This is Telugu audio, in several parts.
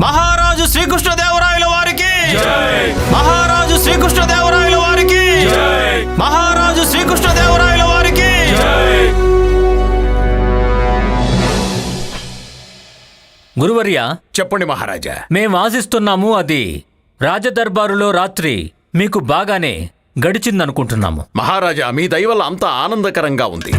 మహారాజు శ్రీకృష్ణదేవరాయల వారికి. మహారాజు శ్రీకృష్ణదేవరాయల వారికి. మహారాజు శ్రీకృష్ణదేవరాయల వారికి. గురువర్య చెప్పండి మహారాజా. మేం ఆశిస్తున్నాము అది రాజదర్బారులో రాత్రి మీకు బాగానే గడిచిందనుకుంటున్నాము. మహారాజా మీ దయ వల్ల అంతా ఆనందకరంగా ఉంది.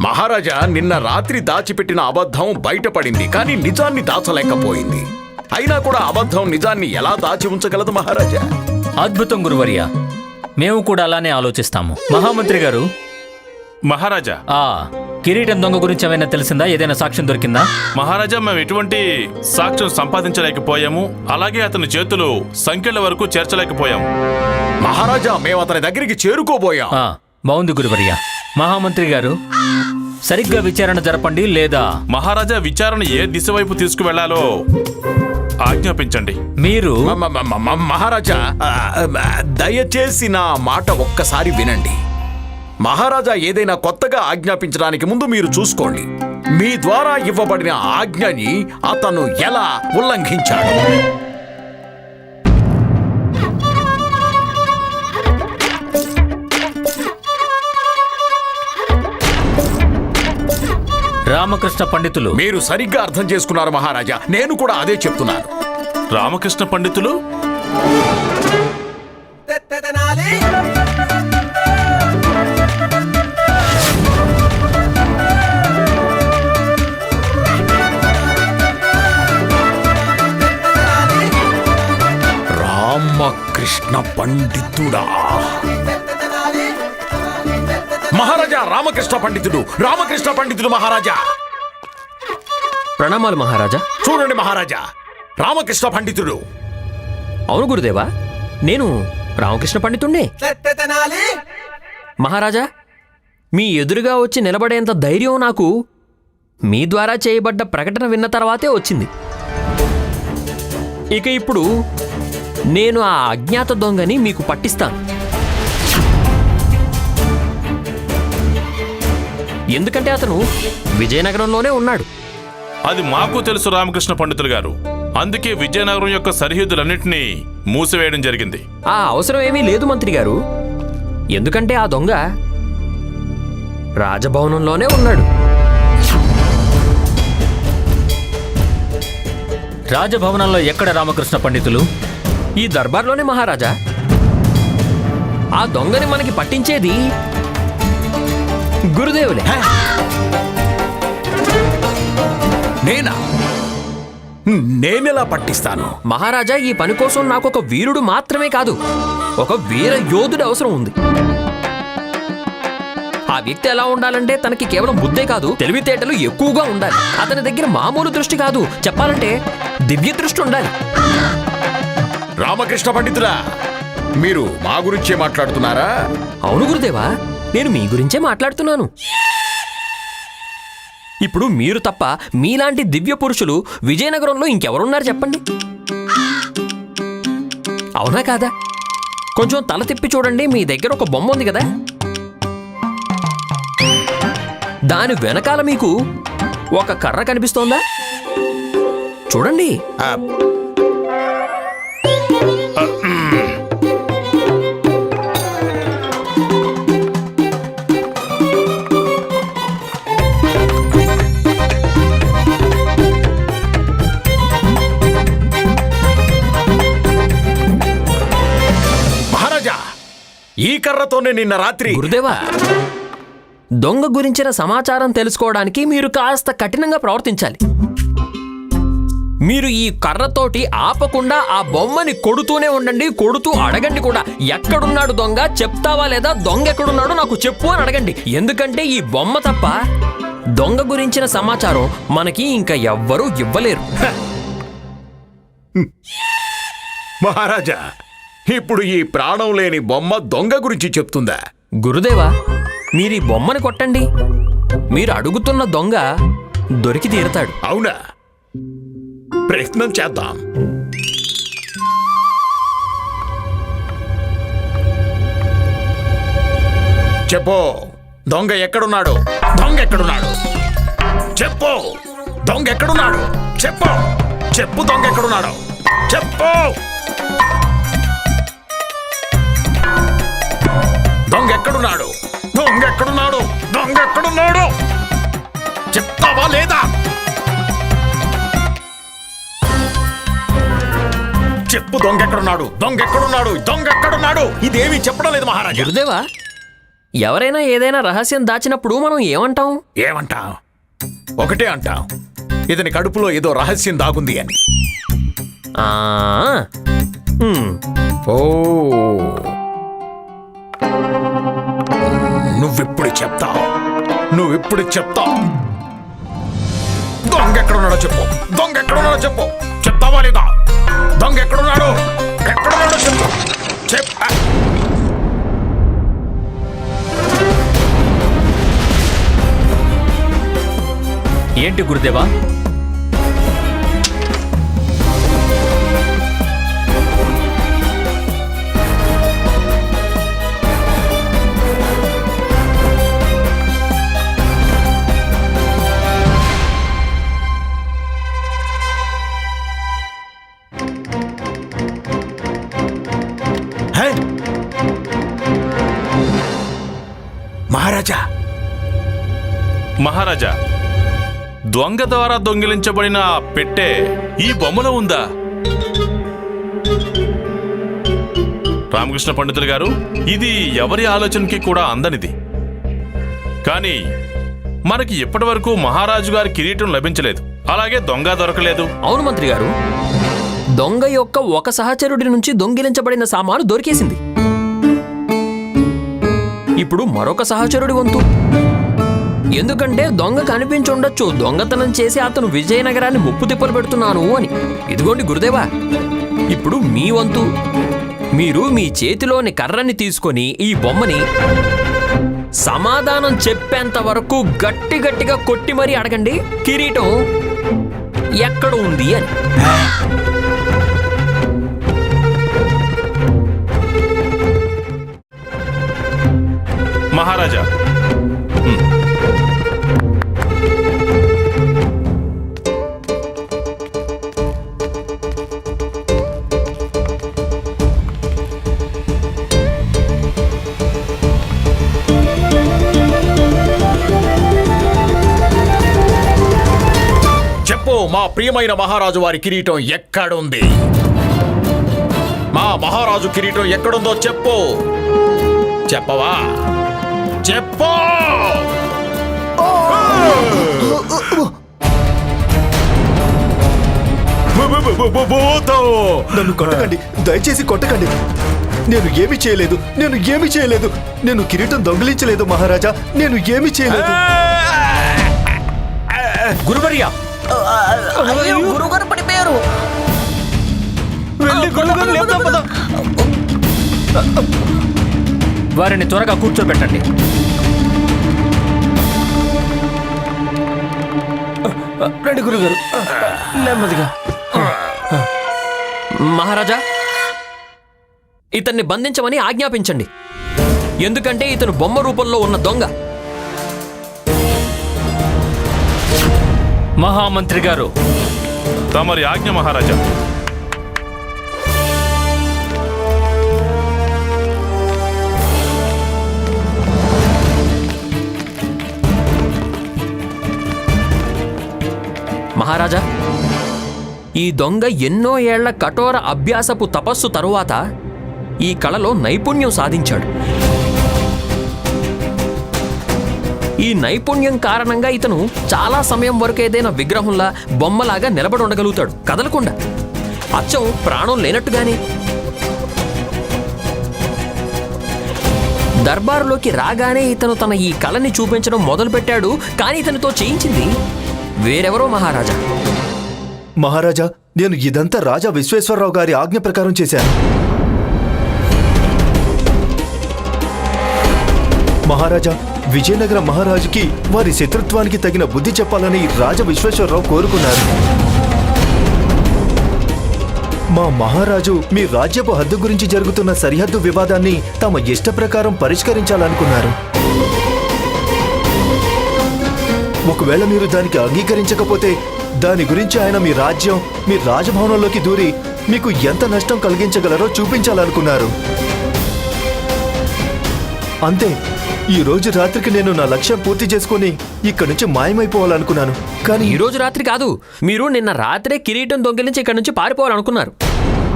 మహారాజా నిన్న రాత్రి దాచిపెట్టిన అబద్ధం బయటపడింది కానీ నిజాన్ని దాచలేకపోయింది. అయినా కూడా అబద్ధం నిజాన్ని ఎలా దాచి ఉంచగలదు మహారాజా? అద్భుతం గురువర్య. మేము కూడా అలానే ఆలోచిస్తాము. మహామంత్రి గారు? మహారాజా. ఆ కిరీటం దొంగ గురించి ఏమైనా తెలిసిందా? ఏదైనా సాక్ష్యం దొరికిందా? మహారాజా మేము ఎటువంటి సాక్ష్యం సంపాదించలేకపోయాము. అలాగే అతని చేతులు సంఖ్యల వరకు చేర్చలేకపోయాము. మహారాజా మేము అతని దగ్గరికి చేరుకోబోయాం. ఆ, బాగుంది గురువర్య. మహామంత్రి గారు సరిగ్గా విచారణ జరపండి లేదా? మహారాజా విచారణ ఏ దిశ వైపు తీసుకువెళ్ళాలో ఆజ్ఞాపించండి. మీరు? మ- మ- మ- మ- మహారాజా ఆ, ఆ, దయచేసి నా మాట ఒక్కసారి వినండి. మహారాజా ఏదైనా కొత్తగా ఆజ్ఞాపించడానికి ముందు మీరు చూసుకోండి. మీ ద్వారా ఇవ్వబడిన ఆజ్ఞని అతను ఎలా ఉల్లంఘించాడు? రామకృష్ణ పండితులు. మీరు సరిగ్గా అర్థం చేసుకున్నారు మహారాజా. నేను కూడా అదే చెప్తున్నాను. రామకృష్ణ పండితులు? రామకృష్ణ పండితుడా? రామకృష్ణ పండితుడు రామకృష్ణ పండితుడు మహారాజా. ప్రణామాలు మహారాజా. చూడండి మహారాజా రామకృష్ణ పండితుడు. అవును గురుదేవా నేను రామకృష్ణ పండితుణ్ణే. మహారాజా మీ ఎదురుగా వచ్చి నిలబడేంత ధైర్యం నాకు మీ ద్వారా చేయబడ్డ ప్రకటన విన్న తర్వాతే వచ్చింది. ఇక ఇప్పుడు నేను ఆ అజ్ఞాత దొంగని మీకు పట్టిస్తాను. ఎందుకంటే అతను విజయనగరంలోనే ఉన్నాడు. అది మాకు తెలుసు రామకృష్ణ పండితులు గారు. అందుకే విజయనగరం యొక్క సరిహద్దులన్నింటినీ మూసివేయడం జరిగింది. ఆ అవసరం ఏమీ లేదు మంత్రి గారు. ఎందుకంటే ఆ దొంగ రాజభవనంలోనే ఉన్నాడు. రాజభవనంలో ఎక్కడ రామకృష్ణ పండితులు? ఈ దర్బార్లోనే మహారాజా. ఆ దొంగని మనకి పట్టించేది గురుదేవులే. నేనా? నేనెలా పట్టిస్తాను? మహారాజా ఈ పని కోసం నాకు ఒక వీరుడు మాత్రమే కాదు ఒక వీర యోధుడు అవసరం ఉంది. ఆ వ్యక్తి ఎలా ఉండాలంటే తనకి కేవలం బుద్ధే కాదు తెలివితేటలు ఎక్కువగా ఉండాలి. అతని దగ్గర మామూలు దృష్టి కాదు. చెప్పాలంటే దివ్య దృష్టి ఉండాలి. రామకృష్ణ పండితుడా మీరు మా గురించే మాట్లాడుతున్నారా? అవును గురుదేవా. నేను మీ గురించే మాట్లాడుతున్నాను. ఇప్పుడు మీరు తప్ప మీలాంటి దివ్య పురుషులు విజయనగరంలో ఇంకెవరున్నారు చెప్పండి. అవునా కాదా? కొంచెం తల తిప్పి చూడండి మీ దగ్గర ఒక బొమ్మ ఉంది కదా. దాని వెనకాల మీకు ఒక కర్ర కనిపిస్తోందా? చూడండి. ఈ కర్రతోనే నిన్న రాత్రి. గురుదేవా దొంగ గురించిన సమాచారం తెలుసుకోవడానికి మీరు కాస్త కఠినంగా ప్రవర్తించాలి. మీరు ఈ కర్రతోటి ఆపకుండా ఆ బొమ్మని కొడుతూనే ఉండండి కొడుతూ అడగండి కూడా. ఎక్కడున్నాడు దొంగ చెప్తావా లేదా? దొంగ ఎక్కడున్నాడో నాకు చెప్పు అని అడగండి. ఎందుకంటే ఈ బొమ్మ తప్ప దొంగ గురించిన సమాచారం మనకి ఇంకా ఎవ్వరూ ఇవ్వలేరు. మహారాజా ఇప్పుడు ఈ ప్రాణం లేని బొమ్మ దొంగ గురించి చెప్తుందా? గురుదేవా మీరు ఈ బొమ్మని కొట్టండి. మీరు అడుగుతున్న దొంగ దొరికి తీరతాడు. అవునా? ప్రయత్నం చేద్దాం. చెప్పు దొంగ ఎక్కడున్నాడు? దొంగ ఎక్కడున్నాడు? చెప్పు దొంగ ఎక్కడున్నాడు? చెప్పు చెప్పు దొంగ ఎక్కడున్నాడు? చెప్పు! ఎక్కడున్నాడు? దొంగ ఎక్కడున్నాడు దొంగ ఎక్కడున్నాడు చెప్తావా లేదా? చెప్పు దొంగ ఎక్కడున్నాడు దొంగ ఎక్కడున్నాడు దొంగ ఎక్కడున్నాడు ఇదేమీ చెప్పడం లేదు మహారాజా. గురుదేవా ఎవరైనా ఏదైనా రహస్యం దాచినప్పుడు మనం ఏమంటాం? ఏమంటాం? ఒకటే అంటాం. ఇతని కడుపులో ఏదో రహస్యం దాగుంది అని. ఆ ఉమ్, ఓ. నువ్వెప్పుడు చెప్తావు నువ్వెప్పుడు చెప్తావు దొంగ ఎక్కడున్నాడో చెప్పు. దొంగ ఎక్కడున్నాడో చెప్పు. చెప్తావా లేదా? దొంగ ఎక్కడున్నాడు ఎక్కడున్నాడో చెప్పు. చెప్. ఏంటి గురుదేవా? మహారాజా. మహారాజా దొంగ ద్వారా దొంగిలించబడిన పెట్టె ఈ బొమ్మలో ఉందా? రామకృష్ణ పండితులు గారు ఇది ఎవరి ఆలోచనకి కూడా అందనిది. కానీ మనకి ఇప్పటి వరకు మహారాజు గారి కిరీటం లభించలేదు. అలాగే దొంగ దొరకలేదు. అవును మంత్రి గారు. దొంగ యొక్క ఒక సహచరుడి నుంచి దొంగిలించబడిన సామాను దొరికేసింది. ఇప్పుడు మరొక సహచరుడి వంతు. ఎందుకంటే దొంగ కనిపించుండొచ్చు దొంగతనం చేసి అతను విజయనగరాన్ని ముప్పు తిప్పలు పెడుతున్నాను అని. ఇదిగోండి గురుదేవా ఇప్పుడు మీ వంతు. మీరు మీ చేతిలోని కర్రని తీసుకొని ఈ బొమ్మని సమాధానం చెప్పేంత వరకు గట్టి గట్టిగా కొట్టి మరీ అడగండి. కిరీటం ఎక్కడ ఉంది అని. మహారాజా. చెప్పు మా ప్రియమైన మహారాజు వారి కిరీటం ఎక్కడుంది? మా మహారాజు కిరీటం ఎక్కడుందో చెప్పు. చెప్పవా? చెప్పు. నన్ను కొట్టకండి. దయచేసి కొట్టకండి. నేను ఏమి చేయలేదు. నేను ఏమి చేయలేదు. నేను కిరీటం దొంగిలించలేదు మహారాజా. నేను ఏమి చేయలేదు. గురువర్యా. గురుగారు పడిపోయారు వెళ్ళి లేపుదాం పద. వారిని త్వరగా కూర్చోబెట్టండి. రండి గురుగారు. నెమ్మదిగా. మహారాజా ఇతన్ని బంధించమని ఆజ్ఞాపించండి. ఎందుకంటే ఇతను బొమ్మ రూపంలో ఉన్న దొంగ. మహామంత్రి గారు తమరి ఆజ్ఞ మహారాజా. మహారాజా. ఈ దొంగ ఎన్నో ఏళ్ళ కఠోర అభ్యాసపు తపస్సు తరువాత ఈ కళలో నైపుణ్యం సాధించాడు. ఈ నైపుణ్యం కారణంగా ఇతను చాలా సమయం వరకు ఏదైనా విగ్రహంలా బొమ్మలాగా నిలబడి ఉండగలుగుతాడు. కదలకుండా. అచ్చం ప్రాణం లేనట్టుగానే. దర్బారులోకి రాగానే ఇతను తన ఈ కళని చూపించడం మొదలుపెట్టాడు కానీ ఇతనితో చేయించింది వేరెవరో మహారాజా? మహారాజా నేను ఇదంతా రాజా విశ్వేశ్వరరావు గారి ఆజ్ఞ ప్రకారం చేశాను. మహారాజా విజయనగర మహారాజుకి వారి శత్రుత్వానికి తగిన బుద్ధి చెప్పాలని రాజ విశ్వేశ్వరరావు కోరుకున్నారు. మా మహారాజు మీ రాజ్యపు హద్దు గురించి జరుగుతున్న సరిహద్దు వివాదాన్ని తమ ఇష్ట ప్రకారం పరిష్కరించాలనుకున్నారు. ఒకవేళ మీరు దానికి అంగీకరించకపోతే దాని గురించి ఆయన మీ రాజ్యం మీ రాజభవనంలోకి దూరి మీకు ఎంత నష్టం కలిగించగలరో చూపించాలనుకున్నారు. అంతే ఈ రోజు రాత్రికి నేను నా లక్ష్యం పూర్తి చేసుకుని ఇక్కడ నుంచి మాయమైపోవాలనుకున్నాను. కానీ ఈ రోజు రాత్రి కాదు మీరు నిన్న రాత్రే కిరీటం దొంగిలించి ఇక్కడి నుంచి పారిపోవాలనుకున్నారు.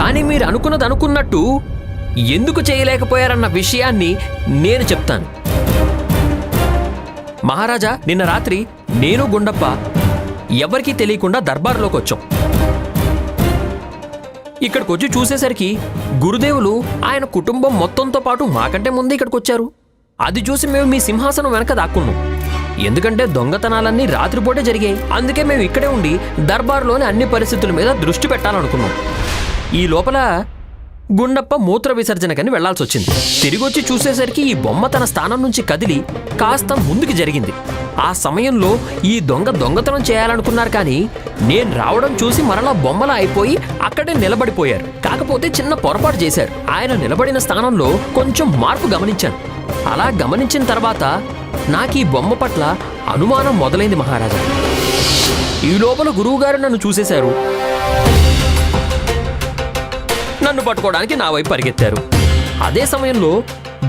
కానీ మీరు అనుకున్నది అనుకున్నట్టు ఎందుకు చేయలేకపోయారన్న విషయాన్ని నేను చెప్తాను. మహారాజా నిన్న రాత్రి నేను గుండప్ప ఎవరికీ తెలియకుండా దర్బార్లోకి వచ్చాం. ఇక్కడికి వచ్చి చూసేసరికి గురుదేవులు ఆయన కుటుంబం మొత్తంతో పాటు మాకంటే ముందే ఇక్కడికి వచ్చారు అది చూసి మేము మీ సింహాసనం వెనక దాక్కున్నాం. ఎందుకంటే దొంగతనాలన్నీ రాత్రిపూటే జరిగాయి. అందుకే మేము ఇక్కడే ఉండి దర్బార్లోని అన్ని పరిస్థితుల మీద దృష్టి పెట్టాలనుకున్నాం. ఈ లోపల గుండప్ప మూత్ర విసర్జనకని వెళ్ళాల్సి వచ్చింది తిరిగొచ్చి చూసేసరికి ఈ బొమ్మ తన స్థానం నుంచి కదిలి కాస్త ముందుకు జరిగింది. ఆ సమయంలో ఈ దొంగ దొంగతనం చేయాలనుకున్నారు కానీ నేను రావడం చూసి మరలా బొమ్మలా అయిపోయి అక్కడే నిలబడిపోయారు. కాకపోతే చిన్న పొరపాటు చేశారు. ఆయన నిలబడిన స్థానంలో కొంచెం మార్పు గమనించాను. అలా గమనించిన తర్వాత నాకు ఈ బొమ్మ పట్ల అనుమానం మొదలైంది మహారాజా. ఈ లోపల గురువుగారు నన్ను చూసేశారు. నన్ను పట్టుకోవడానికి నా వైపు పరిగెత్తారు. అదే సమయంలో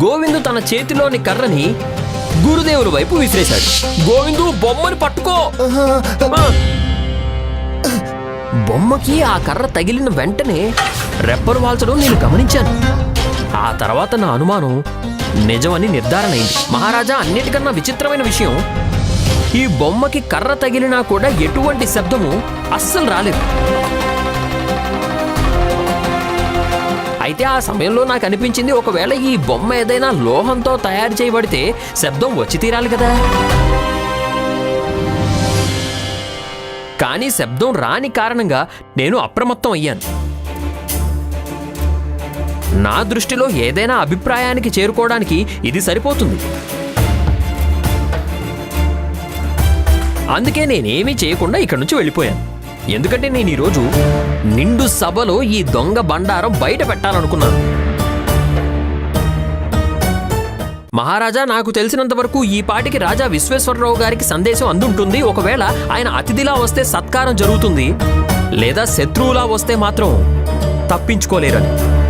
గోవిందు తన చేతిలోని కర్రని గురుదేవుల వైపు విసిరేశాడు. గోవిందు బొమ్మని పట్టుకో. బొమ్మకి ఆ కర్ర తగిలిన వెంటనే రెప్పరు వాల్చడం నేను గమనించాను. ఆ తర్వాత నా అనుమానం నిజమని నిర్ధారణ అయింది. మహారాజా అన్నిటికన్నా విచిత్రమైన విషయం ఈ బొమ్మకి కర్ర తగిలినా కూడా ఎటువంటి శబ్దము అస్సలు రాలేదు. అయితే ఆ సమయంలో నాకు అనిపించింది ఒకవేళ ఈ బొమ్మ ఏదైనా లోహంతో తయారు చేయబడితే శబ్దం వచ్చి తీరాలి కదా. కానీ శబ్దం రాని కారణంగా నేను అప్రమత్తం అయ్యాను. నా దృష్టిలో ఏదైనా అభిప్రాయానికి చేరుకోవడానికి ఇది సరిపోతుంది. అందుకే నేనేమీ చేయకుండా ఇక్కడి నుంచి వెళ్ళిపోయాను. ఎందుకంటే నేను ఈరోజు నిండు సభలో ఈ దొంగ బండారం బయట పెట్టాలనుకున్నాను మహారాజా నాకు తెలిసినంత వరకు ఈ పాటికి రాజా విశ్వేశ్వరరావు గారికి సందేశం అందుంటుంది. ఒకవేళ ఆయన అతిథిలా వస్తే సత్కారం జరుగుతుంది. లేదా శత్రువులా వస్తే మాత్రం తప్పించుకోలేరని.